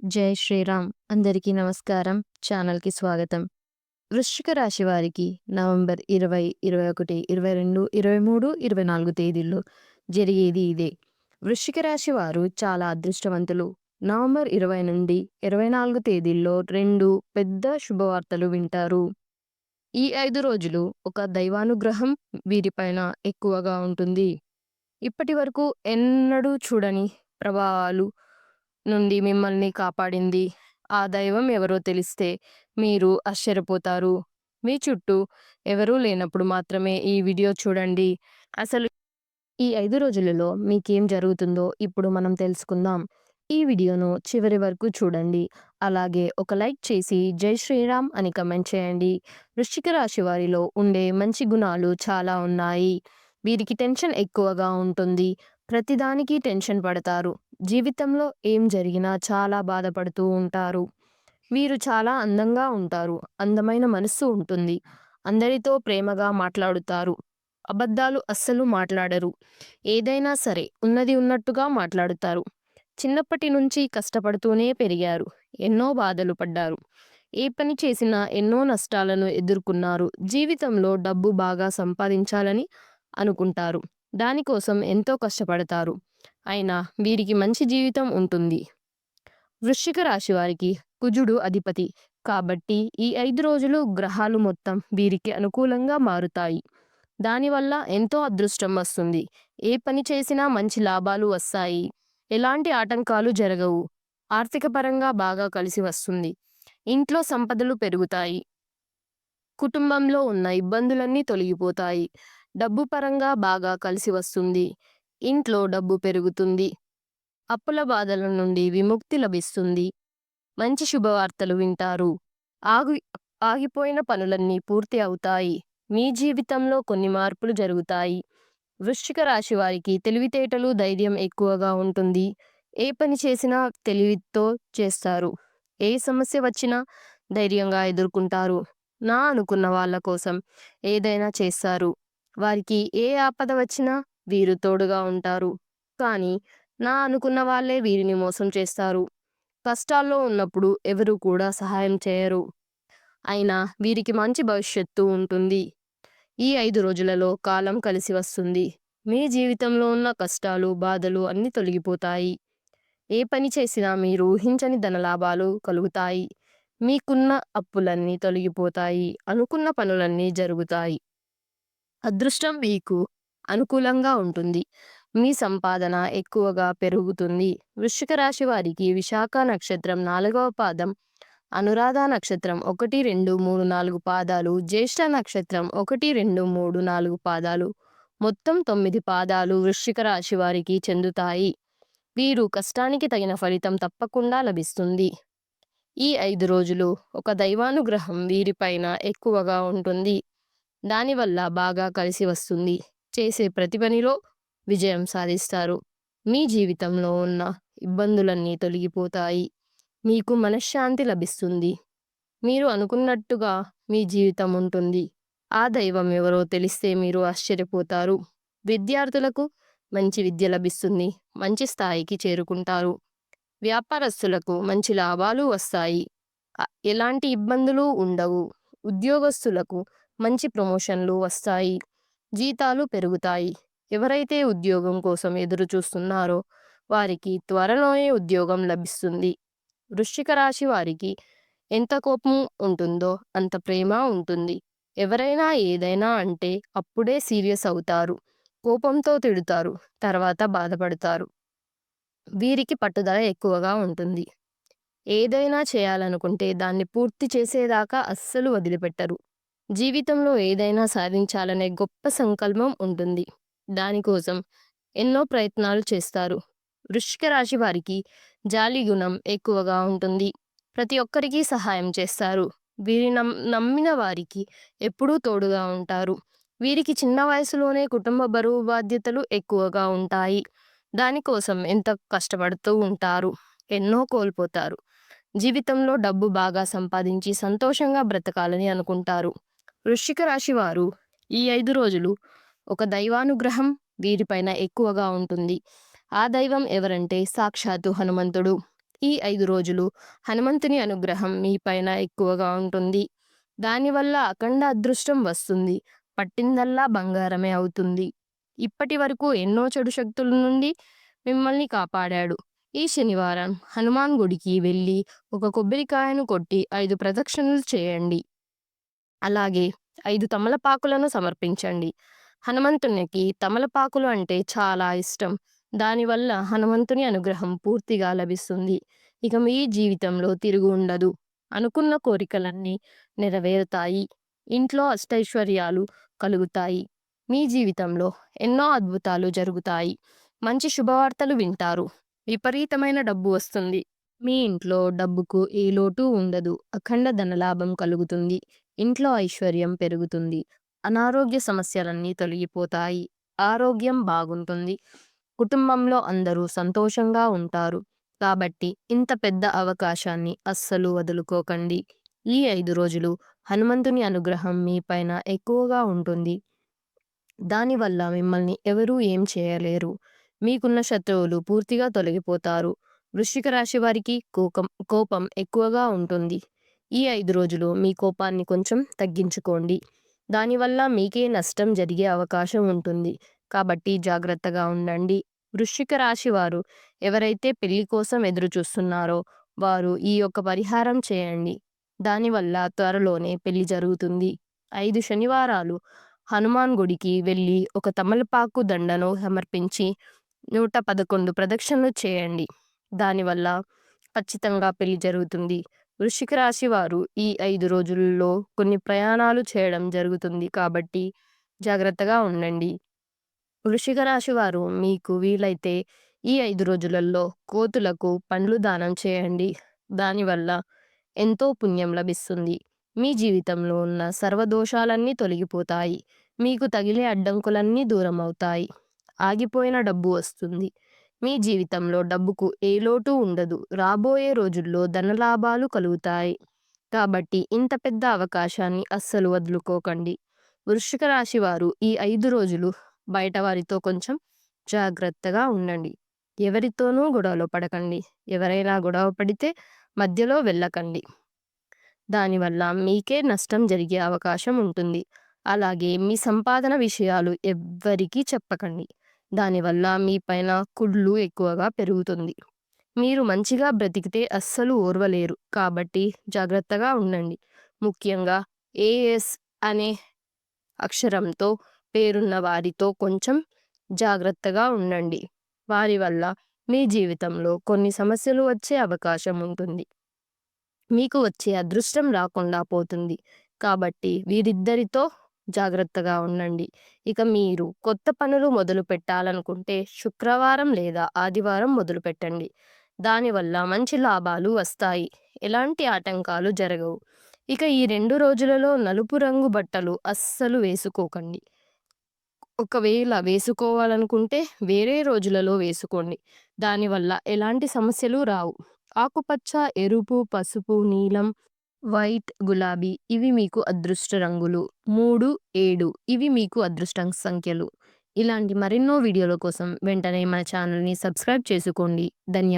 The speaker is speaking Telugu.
జై శ్రీరామ్. అందరికీ నమస్కారం. ఛానల్కి స్వాగతం. వృశ్చిక రాశి వారికి నవంబర్ ఇరవై ఇరవై ఒకటి ఇరవై రెండు ఇరవై మూడు ఇరవై నాలుగు తేదీల్లో జరిగేది ఇదే. వృశ్చిక రాశి వారు చాలా అదృష్టవంతులు. నవంబర్ ఇరవై నుండి ఇరవై నాలుగు తేదీల్లో రెండు పెద్ద శుభవార్తలు వింటారు. ఈ ఐదు రోజులు ఒక దైవానుగ్రహం వీరిపైన ఎక్కువగా ఉంటుంది. ఇప్పటి వరకు ఎన్నడూ చూడని ప్రభావాలు నుండి మిమ్మల్ని కాపాడింది. ఆ దైవం ఎవరో తెలిస్తే మీరు ఆశ్చర్యపోతారు. మీ చుట్టూ ఎవరూ లేనప్పుడు మాత్రమే ఈ వీడియో చూడండి. అసలు ఈ ఐదు రోజులలో మీకేం జరుగుతుందో ఇప్పుడు మనం తెలుసుకుందాం. ఈ వీడియోను చివరి వరకు చూడండి. అలాగే ఒక లైక్ చేసి జై శ్రీరామ్ అని కమెంట్ చేయండి. వృశ్చిక రాశి వారిలో ఉండే మంచి గుణాలు చాలా ఉన్నాయి. వీరికి టెన్షన్ ఎక్కువగా ఉంటుంది. ప్రతిదానికి టెన్షన్ పడతారు. జీవితంలో ఏం జరిగినా చాలా బాధపడుతూ ఉంటారు. వీరు చాలా అందంగా ఉంటారు. అందమైన మనస్సు ఉంటుంది. అందరితో ప్రేమగా మాట్లాడుతారు. అబద్ధాలు అస్సలు మాట్లాడరు. ఏదైనా సరే ఉన్నది ఉన్నట్టుగా మాట్లాడుతారు. చిన్నప్పటి నుంచి కష్టపడుతూనే పెరిగారు. ఎన్నో బాధలు పడ్డారు. ఏ పని చేసినా ఎన్నో నష్టాలను ఎదుర్కొన్నారు. జీవితంలో డబ్బు బాగా సంపాదించాలని అనుకుంటారు. దానికోసం ఎంతో కష్టపడతారు. అయినా వీరికి మంచి జీవితం ఉంటుంది. వృశ్చిక రాశి వారికి కుజుడు అధిపతి. కాబట్టి ఈ ఐదు రోజులు గ్రహాలు మొత్తం వీరికి అనుకూలంగా మారుతాయి. దానివల్ల ఎంతో అదృష్టం వస్తుంది. ఏ పని చేసినా మంచి లాభాలు వస్తాయి. ఎలాంటి ఆటంకాలు జరగవు. ఆర్థిక పరంగా బాగా కలిసి వస్తుంది. ఇంట్లో సంపదలు పెరుగుతాయి. కుటుంబంలో ఉన్న ఇబ్బందులన్నీ తొలగిపోతాయి. డబ్బు పరంగా బాగా కలిసి వస్తుంది. ఇంట్లో డబ్బు పెరుగుతుంది. అప్పుల బాధల నుండి విముక్తి లభిస్తుంది. మంచి శుభవార్తలు వింటారు. ఆగి ఆగిపోయిన పనులన్నీ పూర్తి అవుతాయి. మీ జీవితంలో కొన్ని మార్పులు జరుగుతాయి. వృశ్చిక రాశి వారికి తెలివితేటలు ధైర్యం ఎక్కువగా ఉంటుంది. ఏ పని చేసినా తెలివితో చేస్తారు. ఏ సమస్య వచ్చినా ధైర్యంగా ఎదుర్కొంటారు. నా అనుకున్న వాళ్ళ కోసం ఏదైనా చేస్తారు. వారికి ఏ ఆపద వచ్చినా వీరు తోడుగా ఉంటారు. కానీ నా అనుకున్న వాళ్ళే వీరిని మోసం చేస్తారు. కష్టాల్లో ఉన్నప్పుడు ఎవరు కూడా సహాయం చేయరు. అయినా వీరికి మంచి భవిష్యత్తు ఉంటుంది. ఈ ఐదు రోజులలో కాలం కలిసి వస్తుంది. మీ జీవితంలో ఉన్న కష్టాలు బాధలు అన్నీ తొలగిపోతాయి. ఏ పని చేసినా మీరు ఊహించని ధనలాభాలు కలుగుతాయి. మీకున్న అప్పులన్నీ తొలగిపోతాయి. అనుకున్న పనులన్నీ జరుగుతాయి. అదృష్టం మీకు అనుకూలంగా ఉంటుంది. మీ సంపాదన ఎక్కువగా పెరుగుతుంది. వృశ్చిక రాశి వారికి విశాఖ నక్షత్రం నాలుగవ పాదం అనురాధ నక్షత్రం ఒకటి రెండు మూడు నాలుగు పాదాలు జ్యేష్ఠ నక్షత్రం ఒకటి రెండు మూడు నాలుగు పాదాలు మొత్తం తొమ్మిది పాదాలు వృశ్చిక రాశి వారికి చెందుతాయి. వీరు కష్టానికి తగిన ఫలితం తప్పకుండా లభిస్తుంది. ఈ ఐదు రోజులు ఒక దైవానుగ్రహం వీరిపైన ఎక్కువగా ఉంటుంది. దానివల్ల బాగా కలిసి వస్తుంది. చేసే ప్రతి పనిలో విజయం సాధిస్తారు. మీ జీవితంలో ఉన్న ఇబ్బందులన్నీ తొలగిపోతాయి. మీకు మనశ్శాంతి లభిస్తుంది. మీరు అనుకున్నట్టుగా మీ జీవితం ఉంటుంది. ఆ దైవం ఎవరో తెలిస్తే మీరు ఆశ్చర్యపోతారు. విద్యార్థులకు మంచి విద్య లభిస్తుంది. మంచి స్థాయికి చేరుకుంటారు. వ్యాపారస్తులకు మంచి లాభాలు వస్తాయి. ఎలాంటి ఇబ్బందులు ఉండవు. ఉద్యోగస్తులకు మంచి ప్రమోషన్లు వస్తాయి. జీతాలు పెరుగుతాయి. ఎవరైతే ఉద్యోగం కోసం ఎదురు చూస్తున్నారో వారికి త్వరలోనే ఉద్యోగం లభిస్తుంది. వృశ్చిక రాశి వారికి ఎంత కోపం ఉంటుందో అంత ప్రేమ ఉంటుంది. ఎవరైనా ఏదైనా అంటే అప్పుడే సీరియస్ అవుతారు. కోపంతో తిడుతారు. తర్వాత బాధపడతారు. వీరికి పట్టుదల ఎక్కువగా ఉంటుంది. ఏదైనా చేయాలనుకుంటే దాన్ని పూర్తి చేసేదాకా అస్సలు వదిలిపెట్టరు. జీవితంలో ఏదైనా సాధించాలనే గొప్ప సంకల్పం ఉంటుంది. దానికోసం ఎన్నో ప్రయత్నాలు చేస్తారు. వృశ్చిక రాశి వారికి జాలి గుణం ఎక్కువగా ఉంటుంది. ప్రతి ఒక్కరికి సహాయం చేస్తారు. వీరి నమ్ నమ్మిన వారికి ఎప్పుడూ తోడుగా ఉంటారు. వీరికి చిన్న వయసులోనే కుటుంబ బరువు బాధ్యతలు ఎక్కువగా ఉంటాయి. దానికోసం ఎంత కష్టపడుతూ ఉంటారు? ఎన్నో కోల్పోతారు. జీవితంలో డబ్బు బాగా సంపాదించి సంతోషంగా బ్రతకాలని అనుకుంటారు. వృశ్చిక రాశి వారు ఈ ఐదు రోజులు ఒక దైవానుగ్రహం వీరిపైన ఎక్కువగా ఉంటుంది. ఆ దైవం ఎవరంటే సాక్షాత్తు హనుమంతుడు. ఈ ఐదు రోజులు హనుమంతుని అనుగ్రహం మీ పైన ఎక్కువగా ఉంటుంది. దానివల్ల అఖండ అదృష్టం వస్తుంది. పట్టిందల్లా బంగారమే అవుతుంది. ఇప్పటి వరకు ఎన్నో చెడు శక్తుల నుండి మిమ్మల్ని కాపాడాడు. ఈ శనివారం హనుమాన్ గుడికి వెళ్ళి ఒక కొబ్బరికాయను కొట్టి ఐదు ప్రదక్షిణలు చేయండి. అలాగే ఐదు తమలపాకులను సమర్పించండి. హనుమంతునికి తమలపాకులు అంటే చాలా ఇష్టం. దానివల్ల హనుమంతుని అనుగ్రహం పూర్తిగా లభిస్తుంది. ఇక మీ జీవితంలో తిరుగు ఉండదు. అనుకున్న కోరికలన్నీ నెరవేరుతాయి. ఇంట్లో అష్టైశ్వర్యాలు కలుగుతాయి. మీ జీవితంలో ఎన్నో అద్భుతాలు జరుగుతాయి. మంచి శుభవార్తలు వింటారు. విపరీతమైన డబ్బు వస్తుంది. మీ ఇంట్లో డబ్బుకు ఏ లోటు ఉండదు. అఖండ ధనలాభం కలుగుతుంది. ఇంట్లో ఐశ్వర్యం పెరుగుతుంది. అనారోగ్య సమస్యలన్నీ తొలగిపోతాయి. ఆరోగ్యం బాగుంటుంది. కుటుంబంలో అందరూ సంతోషంగా ఉంటారు. కాబట్టి ఇంత పెద్ద అవకాశాన్ని అస్సలు వదులుకోకండి. ఈ ఐదు రోజులు హనుమంతుని అనుగ్రహం మీ పైన ఎక్కువగా ఉంటుంది. దానివల్ల మిమ్మల్ని ఎవరూ ఏం చేయలేరు. మీకున్న శత్రువులు పూర్తిగా తొలగిపోతారు. వృశ్చిక రాశి వారికి కోపం కోపం ఎక్కువగా ఉంటుంది. ఈ ఐదు రోజులు మీ కోపాన్ని కొంచెం తగ్గించుకోండి. దానివల్ల మీకే నష్టం జరిగే అవకాశం ఉంటుంది. కాబట్టి జాగ్రత్తగా ఉండండి. వృశ్చిక రాశి వారు ఎవరైతే పెళ్ళి కోసం ఎదురు చూస్తున్నారో వారు ఈ యొక్క పరిహారం చేయండి. దానివల్ల త్వరలోనే పెళ్ళి జరుగుతుంది. ఐదు శనివారాలు. హనుమాన్ గుడికి వెళ్ళి ఒక తమలపాకు దండను సమర్పించి నూట పదకొండు ప్రదక్షిణలు చేయండి. దానివల్ల ఖచ్చితంగా పెళ్ళి జరుగుతుంది. వృశ్చిక రాశి వారు ఈ ఐదు రోజుల్లో కొన్ని ప్రయాణాలు చేయడం జరుగుతుంది కాబట్టి జాగ్రత్తగా ఉండండి. వృశ్చిక రాశి వారు మీకు వీలైతే ఈ ఐదు రోజులలో కోతులకు పండ్లు దానం చేయండి. దానివల్ల ఎంతో పుణ్యం లభిస్తుంది. మీ జీవితంలో ఉన్న సర్వదోషాలన్నీ తొలగిపోతాయి. మీకు తగిలే అడ్డంకులన్నీ దూరం అవుతాయి ఆగిపోయిన డబ్బు వస్తుంది. మీ జీవితంలో డబ్బుకు ఏ లోటు ఉండదు. రాబోయే రోజుల్లో ధనలాభాలు కలుగుతాయి. కాబట్టి ఇంత పెద్ద అవకాశాన్ని అస్సలు వదులుకోకండి. వృశ్చిక రాశి వారు ఈ ఐదు రోజులు బయట వారితో కొంచెం జాగ్రత్తగా ఉండండి. ఎవరితోనూ గొడవలో పడకండి. ఎవరైనా గొడవ పడితే మధ్యలో వెళ్ళకండి. దానివల్ల మీకే నష్టం జరిగే అవకాశం ఉంటుంది. అలాగే మీ సంపాదన విషయాలు ఎవ్వరికీ చెప్పకండి. దానివల్ల మీ పైన కుళ్ళు ఎక్కువగా పెరుగుతుంది. మీరు మంచిగా బ్రతికితే అస్సలు ఓర్వలేరు. కాబట్టి జాగ్రత్తగా ఉండండి. ముఖ్యంగా ఏఎస్ అనే అక్షరంతో పేరున్న వారితో కొంచెం జాగ్రత్తగా ఉండండి. వారి వల్ల మీ జీవితంలో కొన్ని సమస్యలు వచ్చే అవకాశం ఉంటుంది. మీకు వచ్చే అదృష్టం రాకుండా పోతుంది. కాబట్టి వీరిద్దరితో జాగ్రత్తగా ఉండండి. ఇక మీరు కొత్త పనులు మొదలు పెట్టాలనుకుంటే శుక్రవారం లేదా ఆదివారం మొదలు పెట్టండి. దానివల్ల మంచి లాభాలు వస్తాయి. ఎలాంటి ఆటంకాలు జరగవు. ఇక ఈ రెండు రోజులలో నలుపు రంగు బట్టలు అస్సలు వేసుకోకండి. ఒకవేళ వేసుకోవాలనుకుంటే వేరే రోజులలో వేసుకోండి. దానివల్ల ఎలాంటి సమస్యలు రావు. ఆకుపచ్చ ఎరుపు పసుపు నీలం వైట్ గులాబీ ఇవి మీకు అదృష్ట రంగులు. మూడు ఏడు ఇవి మీకు అదృష్ట సంఖ్యలు. ఇలాంటి మరెన్నో వీడియోల కోసం వెంటనే మన ఛానల్ని సబ్స్క్రైబ్ చేసుకోండి. ధన్యవాదాలు